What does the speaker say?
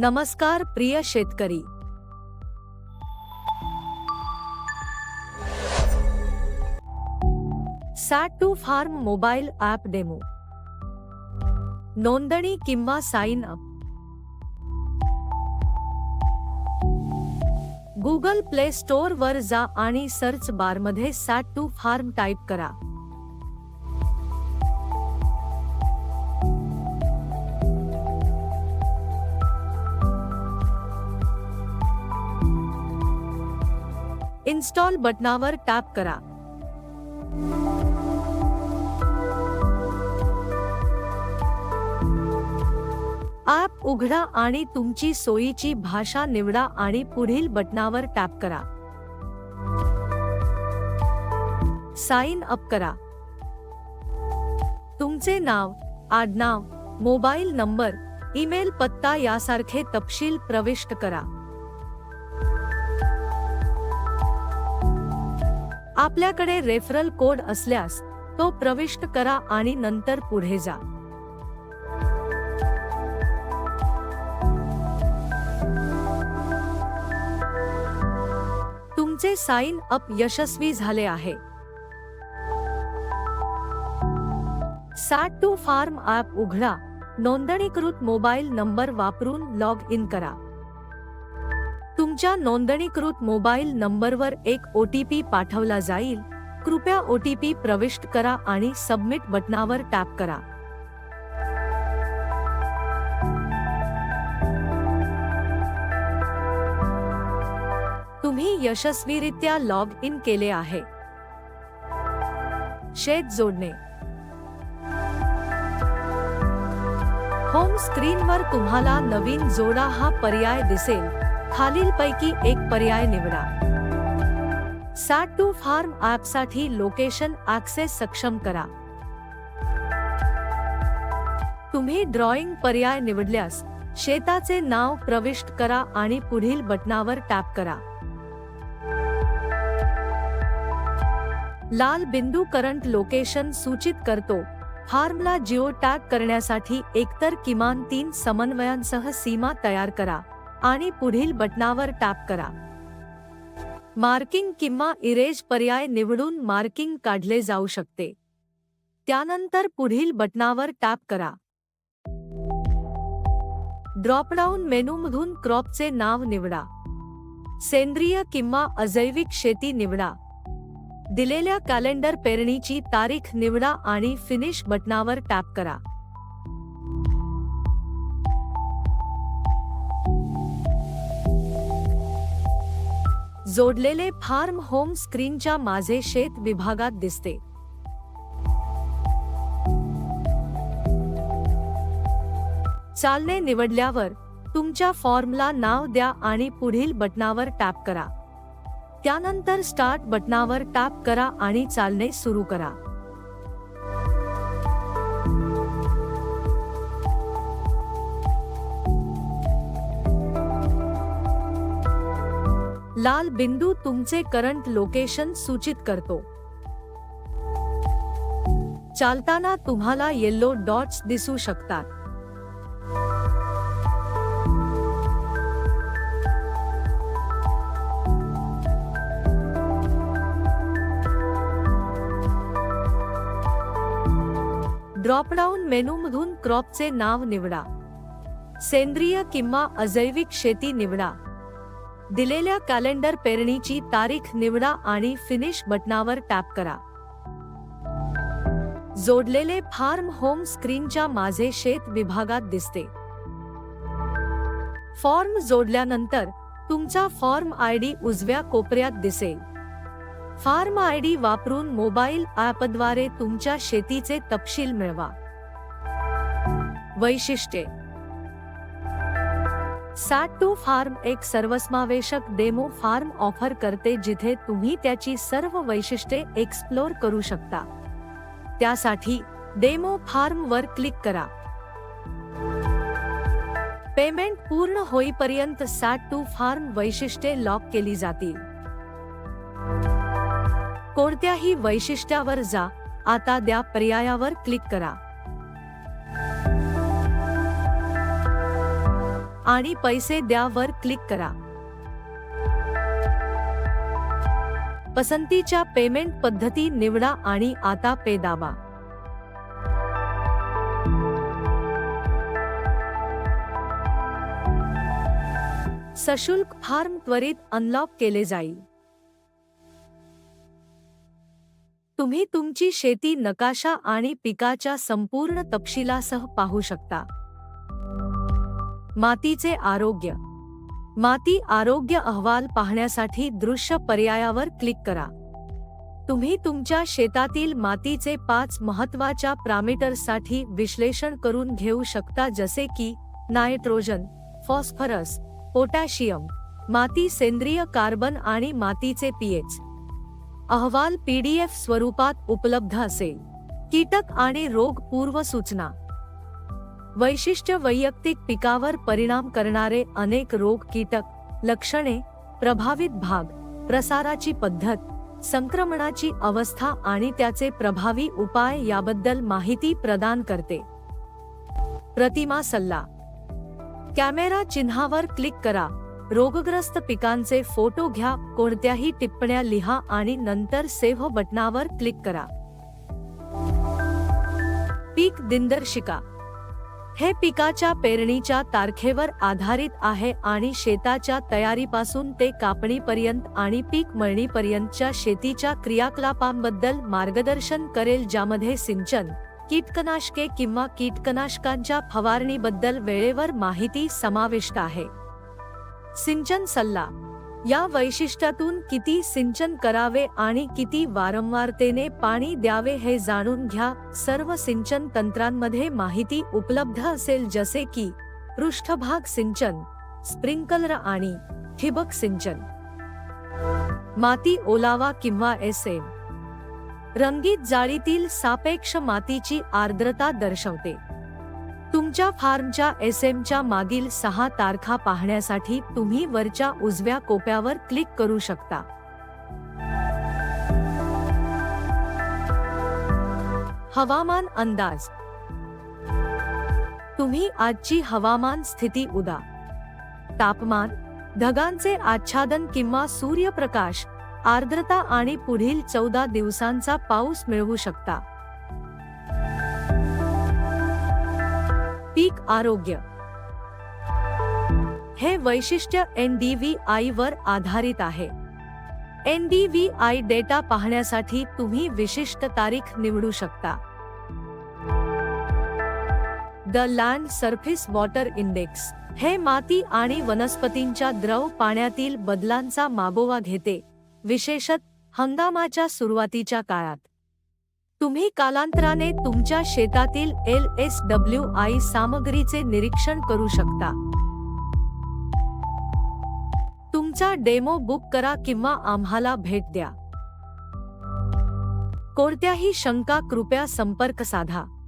नमस्कार प्रिय शेतकरी. Sat two farm mobile app demo. नोंदणी किंवा sign up Google Play Store वर जा आणि सर्च बारमध्ये सॅट टू फार्म टाईप करा. इन्स्टॉल बटनावर टॅप करा. ॲप उघडा आणि तुमची सोयीची भाषा निवडा आणि पुढील बटनावर टॅप करा. साइन अप करा. तुमचे नाव आडनाव मोबाईल नंबर ईमेल पत्ता यासारखे तपशील प्रविष्ट करा. आपल्याकडे रेफरल कोड असल्यास तो प्रविष्ट करा आणि नंतर पुढे जा. तुमचे साइन अप यशस्वी झाले आहे. सॅट टू फार्म ॲप उघडा. नोंदणीकृत मोबाईल नंबर वापरून लॉग इन करा. तुमच्या नोंदणीकृत मोबाईल नंबरवर एक ओ टी पी पाठवला जाईल. कृपया ओ टी पी प्रविष्ट करा आणि सबमिट बटनावर टॅप करा. तुम्ही यशस्वीरित्या लॉग इन केले आहे. शेत जोडणे. होम स्क्रीनवर तुम्हाला नवीन जोडा हा पर्याय दिसेल. खालीलपैकी एक पर्याय निवडा. सॅट टू फार्म ॲपसाठी लोकेशन ॲक्सेस सक्षम करा. तुम्ही ड्रॉइंग पर्याय निवडल्यास शेताचे नाव प्रविष्ट करा आणि पुढील बटनावर टॅप करा. लाल बिंदू करंट लोकेशन सूचित करतो. फार्मला जिओ टॅग करण्यासाठी एकतर किमान तीन समन्वयांसह सीमा तयार करा. आणि पुढील बटनावर टॅप करा. मार्किंग किंवा इरेज पर्याय निवडून मार्किंग काढले जाऊ शकते. त्यानंतर पुढील बटनावर टॅप करा. ड्रॉपडाऊन मेनूमधून क्रॉपचे नाव निवडा. सेंद्रिय किंवा अजैविक शेती निवडा. दिलेल्या कॅलेंडर पेरणीची तारीख निवडा आणि फिनिश बटनावर टॅप करा. जोडलेले फार्म होम स्क्रीनच्या माझे शेत विभागात दिसते. चालणे निवडल्यावर तुमच्या फॉर्मला नाव द्या आणि पुढील बटनावर टॅप करा. त्यानंतर स्टार्ट बटनावर टॅप करा आणि चालणे सुरू करा. लाल बिंदू तुमचे करंट लोकेशन सूचित करतो. चालताना तुम्हाला येल्लो डॉट्स दिसू शकतात. ड्रॉपडाऊन मेनूमधून क्रॉपचे नाव निवडा. सेंद्रिय किंवा अजैविक शेती निवडा. दिलेल्या कॅलेंडर पेरणीची तारीख निवडा आणि फिनिश बटनावर टॅप करा. जोडलेले फार्म होम स्क्रीनच्या माझे शेत विभागात दिसते. फॉर्म जोडल्यानंतर तुमचा फॉर्म आय डी उजव्या कोपऱ्यात दिसेल. फार्म आय डी वापरून मोबाईल ॲपद्वारे तुमच्या शेतीचे तपशील मिळवा. वैशिष्ट्ये. सॅट टू फार्म एक सर्वसमावेशक डेमो फार्म ऑफर करते जिथे तुम्ही त्याची सर्व वैशिष्ट्ये एक्सप्लोर करू शकता. त्यासाठी डेमो फार्म वर क्लिक करा. पेमेंट पूर्ण होईपर्यंत सॅट टू फार्म वैशिष्ट्ये लॉक केली जातील. कोणत्याही वैशिष्ट्यावर जा आता द्या पर्यायावर क्लिक करा. आणि पैसे द्या वर क्लिक करा. पसंतीच्या पेमेंट पद्धती निवडा आणि आता पे दाबा. सशुल्क फार्म त्वरित अनलॉक केले जाईल. तुम्ही तुमची शेती नकाशा आणि पिकाच्या संपूर्ण तपशिलासह पाहू शकता. मातीचे आरोग्य. माती आरोग्य अहवाल पाहण्यासाठी दृश्य पर्यायावर क्लिक करा. तुम्ही तुमच्या शेतातील मातीचे पाच महत्त्वाच्या प्रामिटर्ससाठी विश्लेषण करून घेऊ शकता जसे की नायट्रोजन फॉस्फरस पोटॅशियम माती सेंद्रिय कार्बन आणि मातीचे पीएच अहवाल पीडीएफ स्वरूपात उपलब्ध असेल. कीटक आणि रोग पूर्व सूचना वैशिष्ट्य वैयक्तिक पिकावर परिणाम करणारे अनेक रोग कीटक लक्षणे प्रभावित भाग प्रसाराची पद्धत संक्रमणाची अवस्था आणि त्याचे प्रभावी उपाय याबद्दल माहिती प्रदान करते. प्रतिमा सल्ला. कॅमेरा चिन्हावर क्लिक करा. रोगग्रस्त पिकांचे फोटो घ्या कोणत्याही टिप्पण्या लिहा आणि नंतर सेव्ह बटनावर क्लिक करा. पीक दिनदर्शिका. हे पिकाच्या पेरणीच्या तारखेवर आधारित आहे आणि शेताच्या तयारीपासून ते कापणीपर्यंत आणि पीक मळणीपर्यंतच्या शेतीच्या क्रियाकलापांबद्दल मार्गदर्शन करेल ज्यामध्ये सिंचन कीटकनाशके किंवा कीटकनाशकांच्या फवारणीबद्दल वेळेवर माहिती समाविष्ट आहे. सिंचन सल्ला या वैशिष्ट्यातून किती सिंचन करावे आणि किती वारंवारतेने पाणी द्यावे हे जाणून घ्या. सर्व सिंचन तंत्रांमध्ये माहिती उपलब्ध असेल जसे की पृष्ठभाग सिंचन स्प्रिंकलर आणि ठिबक सिंचन. माती ओलावा किंवा एस एम रंगीत जाळीतील सापेक्ष मातीची आर्द्रता दर्शवते. तुमच्या फार्मच्या एस एमच्या मागील सहा तारखा पाहण्यासाठी तुम्ही वरच्या उजव्या कोप्यावर क्लिक करू शकता. हवामान अंदाज. तुम्ही आजची हवामान स्थिती उदा. तापमान ढगांचे आच्छादन किंवा सूर्यप्रकाश आर्द्रता आणि पुढील चौदा दिवसांचा पाऊस मिळवू शकता. पीक आरोग्य. हे वैशिष्ट्य एन डी व्ही आय वर आधारित आहे. N D V I data पाहण्यासाठी तुम्ही विशिष्ट तारीख निवडू शकता. The land surface water index हे माती आणि वनस्पतींच्या द्रव पाण्यातील बदलांचा मागोवा घेते विशेषत हंगामाच्या सुरुवातीच्या काळात. तुम्ही कालांतराने तुमच्या शेतातील एल एस डब्ल्यू आय सामग्रीचे निरीक्षण करू शकता. तुमचा डेमो बुक करा किंवा आम्हाला भेट द्या. कोणत्याही शंका कृपया संपर्क साधा.